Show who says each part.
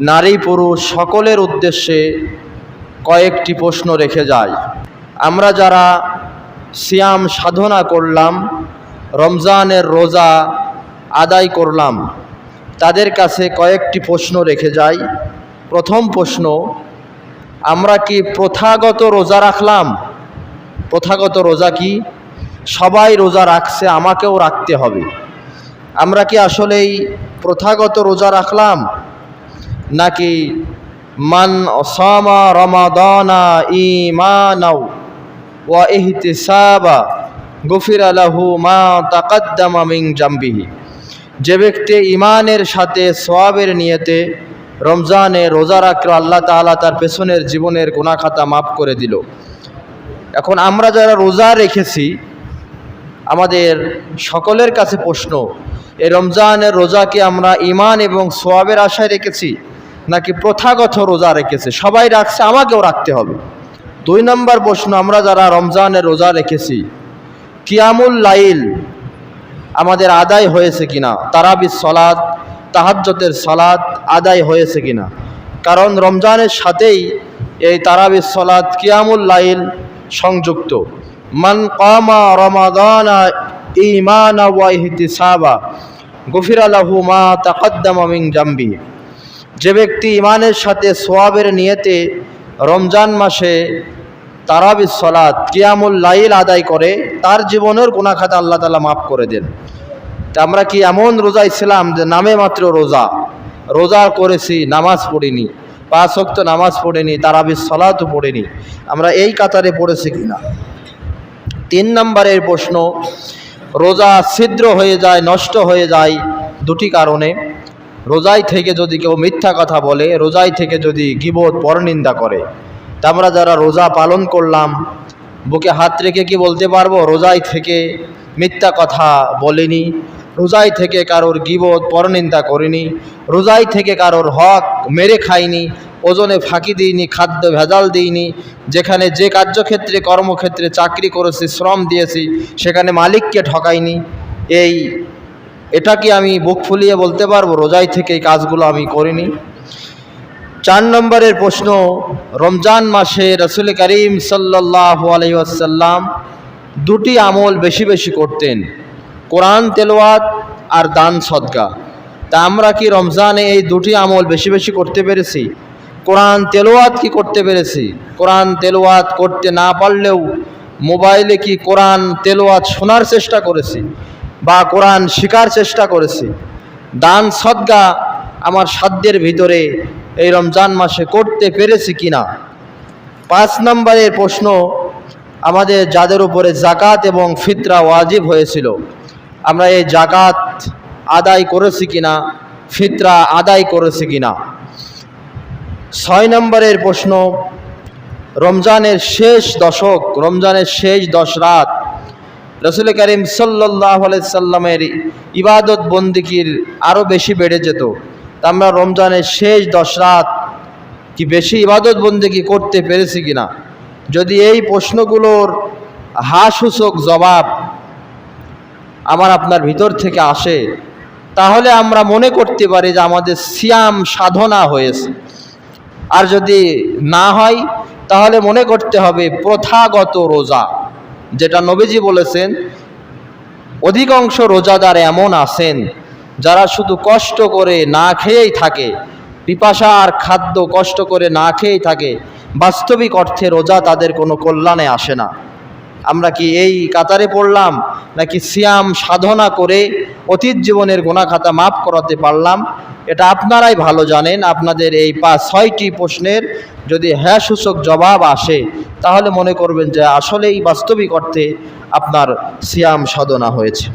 Speaker 1: নারী পুরুষ সকলের উদ্দেশ্যে কয়েকটি প্রশ্ন রেখে যায় আমরা যারা সিয়াম সাধনা করলাম, রমজানের রোজা আদায় করলাম, তাদের কাছে কয়েকটি প্রশ্ন রেখে যাই। প্রথম প্রশ্ন, আমরা কি প্রথাগত রোজা রাখলাম? প্রথাগত রোজা কি? সবাই রোজা রাখছে, আমাকেও রাখতে হবে। আমরা কি আসলেই প্রথাগত রোজা রাখলাম? নাকি মান অসামা রমাদানা ইমানাও ওয়া ইহতিসাবা গফির আলাহু মা তাকাদ্দামা মিং জাম্বিহি। যে ব্যক্তি ইমানের সাথে সোয়াবের নিয়েতে রমজানে রোজা রাখল আল্লাহ তাআলা তার পেছনের জীবনের গুণাখাতা মাফ করে দিল। এখন আমরা যারা রোজা রেখেছি, আমাদের সকলের কাছে প্রশ্ন, এই রমজানের রোজাকে আমরা ইমান এবং সোয়াবের আশায় রেখেছি? নাকি প্রথাগত রোজা রেখেছে? সবাই রাখছে, আমাকেও রাখতে হবে। দুই নম্বর প্রশ্ন, আমরা যারা রমজানে রোজা রেখেছি, কিয়ামুল লাইল আমাদের আদায় হয়েছে কিনা? তারাবি সলাদ তাহাজ্জতের সালাদ আদায় হয়েছে কিনা? কারণ রমজানের সাথেই এই তারাবি সলাদ কিয়ামুল লাইল সংযুক্ত। মান কামা রমাদানা ইমানা ওয়া ইহতিসাবা, গফিরা লাহু মা তাকাদ্দামা মিন জাম্বি। যে ব্যক্তি ইমানের সাথে সোয়াবের নিয়েতে রমজান মাসে তারাবি সলাদ কিয়ামুল লাইল আদায় করে, তার জীবনের গুণাখাতা আল্লাহ তালা মাফ করে দেন। তা আমরা কি এমন রোজা ইসলাম যে নামে মাত্র রোজা? রোজা করেছি, নামাজ পড়িনি। পাঁচ ওয়াক্ত নামাজ পড়িনি, তারাবি সলাতও পড়িনি। আমরা এই কাতারে পড়েছি কিনা? তিন নম্বরের প্রশ্ন, রোজা ছিদ্র হয়ে যায়, নষ্ট হয়ে যায় দুটি কারণে। রোজাই থেকে যদি কেউ মিথ্যা কথা বলে, রোজাই থেকে যদি গিবোধ পরনিন্দা করে। তা আমরা যারা রোজা পালন করলাম, বুকে হাত রেখে কি বলতে পারব? রোজাই থেকে মিথ্যা কথা বলিনি, রোজাই থেকে কারোর গিবোধ পরনিন্দা করিনি, রোজাই থেকে কারোর হক মেরে খাইনি, ওজনে ফাঁকি দিইনি, খাদ্য ভেজাল দিইনি, যেখানে যে কার্যক্ষেত্রে, কর্মক্ষেত্রে চাকরি করেছি, শ্রম দিয়েছি, সেখানে মালিককে ঠকাইনি, এই এটা কি আমি বুক ফুলিয়ে বলতে পারব, রোজাই থেকে এই কাজগুলো আমি করিনি। চার নম্বরের প্রশ্ন, রমজান মাসে রসুল করিম সাল্লাহ আলহিসাল্লাম দুটি আমল বেশি বেশি করতেন, কোরআন তেলোয়াত আর দান সদকা। তা আমরা কি রমজানে এই দুটি আমল বেশি বেশি করতে পেরেছি? কোরআন তেলোয়াত কি করতে পেরেছি? কোরআন তেলোয়াত করতে না পারলেও মোবাইলে কি কোরআন তেলোয়াত শোনার চেষ্টা করেছি? বা কোরআন শেখার চেষ্টা করেছি। দান, সদ্গা আমার সাধ্যের ভিতরে এই রমজান মাসে করতে পেরেছি কিনা? পাঁচ নম্বরের প্রশ্ন, আমাদের যাদের উপরে জাকাত এবং ফিতরা ওয়াজিব হয়েছিল, আমরা এই জাকাত আদায় করেছি কিনা, ফিতরা আদায় করেছি কিনা? ছয় নম্বরের প্রশ্ন, রমজানের শেষ দশক, রমজানের শেষ দশ রাত রসুল করিম সাল্লাহ সাল্লামের ইবাদত বন্দিকির আরও বেশি বেড়ে যেত। তা আমরা রমজানের শেষ দশ রাত কি বেশি ইবাদত বন্দিকি করতে পেরেছি কিনা? যদি এই প্রশ্নগুলোর হাসূচক জবাব আমার আপনার ভিতর থেকে আসে, তাহলে আমরা মনে করতে পারি যে আমাদের সিয়াম সাধনা হয়েছে। আর যদি না হয়, তাহলে মনে করতে হবে প্রথাগত রোজা। যেটা নবীজি বলেছেন, অধিকাংশ রোজাদার এমন আছেন, যারা শুধু কষ্ট করে না খেয়েই থাকে, পিপাসা আর খাদ্য কষ্ট করে না খেয়েই থাকে, বাস্তবিক অর্থে রোজা তাদের কোনো কল্যাণে আসে না। আমরা কি এই কাতারে পড়লাম, নাকি সিয়াম সাধনা করে অতীত জীবনের গোনাখাতা মাফ করাতে পারলাম? এটা আপনারাই ভালো জানেন, আপনাদের এই পাঁচ ছয়টি প্রশ্নের যদি হ্যাঁ সূচক জবাব আসে, তাহলে মনে করবেন যে আসলেই বাস্তবিক অর্থে আপনার সিয়াম সাধনা হয়েছে।